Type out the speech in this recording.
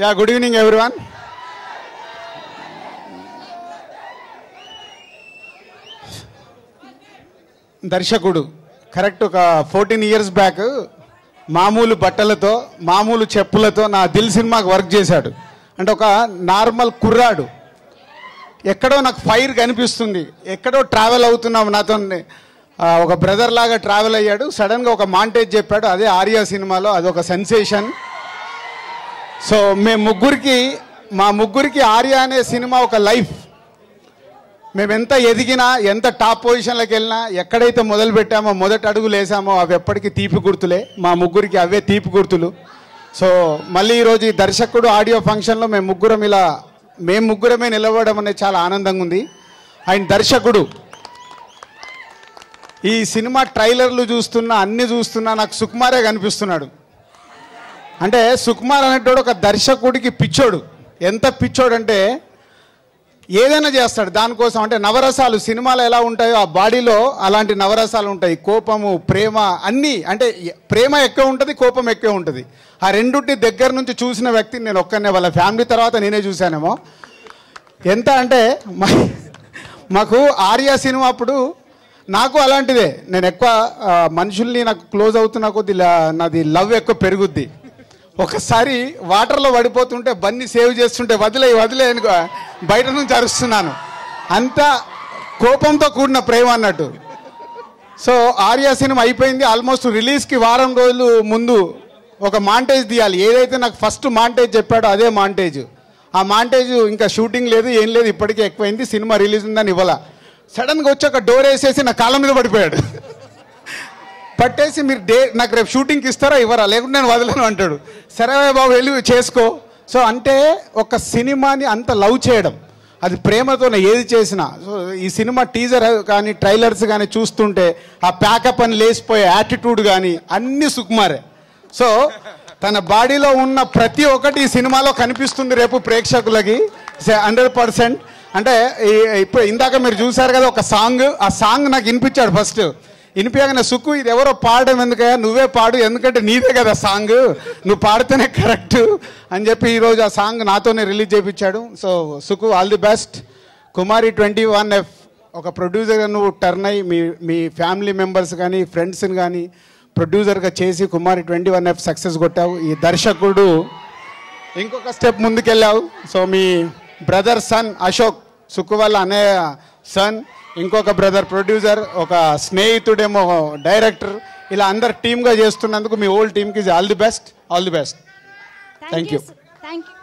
Yeah good evening everyone దర్శకుడు. Correct ఒక fourteen years back మామూలు బట్టలతో మామూలు చెప్పులతో నా దిల్ సినిమాకి వర్క్ చేశాడు. అంటే ఒక నార్మల్ కుర్రాడు. ఎక్కడో నాకు ఫైర్ కనిపిస్తుంది. ఎక్కడో ట్రావెల్ అవుతున్నాం నాతో ఒక బ్రదర్ లాగా ట్రావెల్ అయ్యాడు. సడన్గా ఒక మాంటేజ్ చెప్పాడు. అదే ఆర్యా సినిమాలో అదొక సెన్సేషన్ సో మేము ముగ్గురికి మా ముగ్గురికి ఆర్య అనే సినిమా ఒక లైఫ్. మేము ఎంత ఎదిగినా ఎంత టాప్ పొజిషన్లోకి వెళ్ళినా ఎక్కడైతే మొదలు పెట్టామో మొదటి అడుగులు వేసామో అవి ఎప్పటికీ తీపి గుర్తులే. మా ముగ్గురికి అవే తీపి గుర్తులు. సో మళ్ళీ ఈరోజు ఈ దర్శకుడు ఆడియో ఫంక్షన్లో మేము ముగ్గురం ఇలా మేము ముగ్గురమే నిలబడడం అనేది చాలా ఆనందంగా ఉంది. ఆయన దర్శకుడు. ఈ సినిమా ట్రైలర్లు చూస్తున్నా అన్ని చూస్తున్నా నాకు సుకుమారే కనిపిస్తున్నాడు. అంటే సుకుమార్ అనేటోడు ఒక దర్శకుడికి పిచ్చోడు. ఎంత పిచ్చోడు అంటే ఏదైనా చేస్తాడు. దానికోసం అంటే నవరసాలు సినిమాలు ఎలా ఉంటాయో ఆ బాడీలో అలాంటి నవరసాలు ఉంటాయి. కోపము ప్రేమ అన్నీ అంటే ప్రేమ ఎక్కువ ఉంటుంది కోపం ఎక్కువ ఉంటుంది. ఆ రెండుటి దగ్గర నుంచి చూసిన వ్యక్తి నేను ఒక్కనే వాళ్ళ ఫ్యామిలీ తర్వాత నేనే చూశానేమో. ఎంత అంటే మాకు ఆర్య సినిమా అప్పుడు నాకు అలాంటిదే. నేను ఎక్కువ మనుషుల్ని నాకు క్లోజ్ అవుతున్న కొద్ది నాది లవ్ ఎక్కువ పెరుగుద్ది. ఒకసారి వాటర్లో పడిపోతుంటే బన్ని సేవ్ చేస్తుంటే వదిలే వదిలే అని బయట నుంచి అరుస్తున్నాను. అంత కోపంతో కూడిన ప్రేమ అన్నట్టు. సో ఆర్య సినిమా అయిపోయింది. ఆల్మోస్ట్ రిలీజ్కి వారం రోజులు ముందు ఒక మాంటేజ్ తీయాలి. ఏదైతే నాకు ఫస్ట్ మాంటేజ్ చెప్పాడో అదే మాంటేజ్. ఆ మాంటేజ్ ఇంకా షూటింగ్ లేదు ఏం లేదు ఇప్పటికే ఎక్కువైంది. సినిమా రిలీజ్ ఉందని ఇవ్వాల. సడన్గా వచ్చి ఒక డోర్ వేసేసి నా కాళ్ళ మీద పడిపోయాడు. పట్టేసి మీరు డే నాకు రేపు షూటింగ్కి ఇస్తారా ఇవ్వరా? లేకుంటే నేను వదలను అంటాడు. సరే బాబు వెళ్ళి చేసుకో. సో అంటే ఒక సినిమాని అంత లవ్ చేయడం అది ప్రేమతోనే ఏది చేసినా. సో ఈ సినిమా టీజర్ కానీ ట్రైలర్స్ కానీ చూస్తుంటే ఆ ప్యాకప్ అని లేచిపోయే యాటిట్యూడ్ కానీ అన్ని సుకుమారే. సో తన బాడీలో ఉన్న ప్రతి ఒక్కటి ఈ సినిమాలో కనిపిస్తుంది రేపు ప్రేక్షకులకి. Hundred percent. అంటే ఇప్పుడు ఇందాక మీరు చూసారు కదా ఒక సాంగ్. ఆ సాంగ్ నాకు వినిపించాడు ఫస్ట్. వినిపించగానే సుక్కు ఇది ఎవరో పాడడం ఎందుకయ్యా? నువ్వే పాడు ఎందుకంటే నీదే కదా సాంగ్. నువ్వు పాడితేనే కరెక్ట్ అని చెప్పి ఈరోజు ఆ సాంగ్ నాతోనే రిలీజ్ చేయించాడు. So Suku all the best. Kumari twenty one F ఒక ప్రొడ్యూసర్గా నువ్వు టర్న్ అయ్యి మీ మీ ఫ్యామిలీ మెంబర్స్ కానీ ఫ్రెండ్స్ని కానీ ప్రొడ్యూసర్గా చేసి Kumari twenty one F success కొట్టావు. ఈ దర్శకుడు ఇంకొక స్టెప్ ముందుకెళ్ళావు. సో మీ బ్రదర్ సన్ అశోక్ సుక్కు వల్ల అనే సన్. ఇంకొక బ్రదర్ ప్రొడ్యూసర్ ఒక స్నేహితుడేమో డైరెక్టర్ ఇలా అందరు టీమ్గా చేస్తున్నందుకు మీ ఓల్డ్ టీమ్కి all the best all the best. Thank you thank you